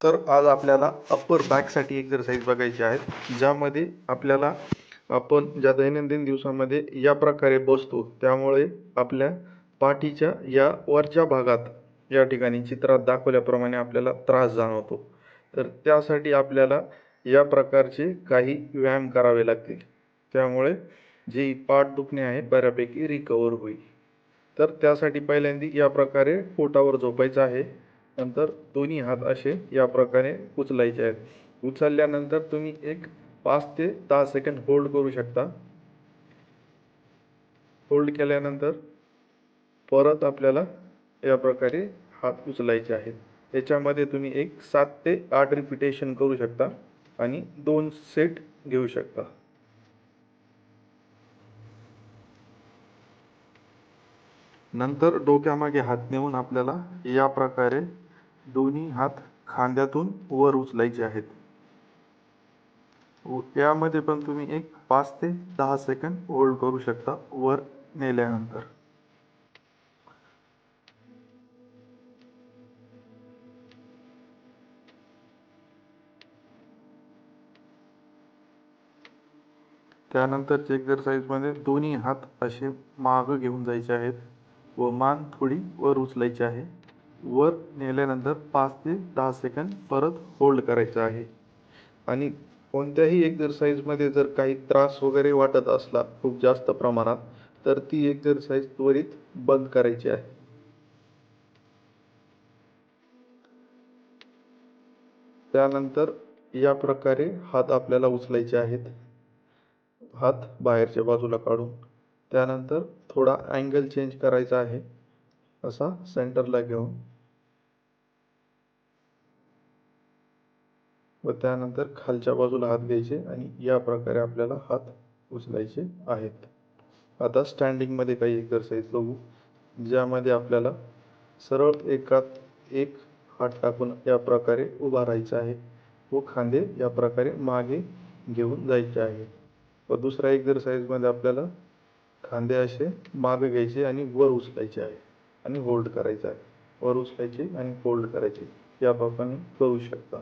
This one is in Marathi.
तर आज आपल्याला अप्पर बॅकसाठी एक्झरसाइज बघायची आहेत ज्यामध्ये आपल्याला आपण ज्या दैनंदिन दिवसामध्ये या प्रकारे बसतो त्यामुळे आपल्या पाठीच्या या वरच्या भागात या ठिकाणी चित्रात दाखवल्याप्रमाणे आपल्याला त्रास जाणवतो. तर त्यासाठी आपल्याला या प्रकारचे काही व्यायाम करावे लागतील. त्यामुळे जे पाठ दुखणे आहे बऱ्यापैकी रिकवर होईल. तर त्यासाठी पहिल्यांदा या प्रकारे पोटावर झोपायचं आहे. नंतर दोन्ही हात असे या प्रकारे उचलायचे आहेत. उचलल्यानंतर तुम्ही एक पाच ते दहा सेकंड होल्ड करू शकता. होल्ड केल्यानंतर परत आपल्याला या प्रकारे हात उचलायचे आहेत. याच्यामध्ये तुम्ही एक सात ते आठ रिपिटेशन करू शकता आणि दोन सेट घेऊ शकता. नंतर डोक्यामागे हात नेऊन आपल्याला या प्रकारे दोन्ही हात खांद्यातून वर उचलायचे आहेत. यामध्ये पण तुम्ही एक पाच ते दहा सेकंद होल्ड करू शकता वर नेल्यानंतर. त्यानंतरच्या एक्झरसाइजमध्ये दोन्ही हात असे मागं घेऊन जायचे आहेत व मान थोडी वर उचलायची आहे. वर नेल्यानंतर पाच ते दहा सेकंद परत होल्ड करायचं आहे. आणि कोणत्याही एक्झरसाईजमध्ये जर काही त्रास वगैरे वाटत असला खूप जास्त प्रमाणात तर ती एक्झरसाईज त्वरित बंद करायची आहे. त्यानंतर या प्रकारे हात आपल्याला उचलायचे आहेत. हात बाहेरच्या बाजूला काढून त्यानंतर थोडा अँगल चेंज करायचा आहे. असा सेंटरला घेऊन. व त्यानंतर खालच्या बाजूला हात घ्यायचे आणि या प्रकारे आपल्याला हात उचलायचे आहेत. आता स्टँडिंगमध्ये काही एक्झरसाइज बघू ज्यामध्ये आपल्याला सरळ एकात एक हात टाकून या प्रकारे उभा राहायचं आहे व खांदे या प्रकारे मागे घेऊन जायचे आहे. व दुसऱ्या एक्झरसाइजमध्ये आपल्याला खांदे असे मागे घ्यायचे आणि वर उचलायचे आहे. आणि होल्ड करायचा आहे. वर उचलायची आणि फोल्ड करायची. या आपण करू शकता.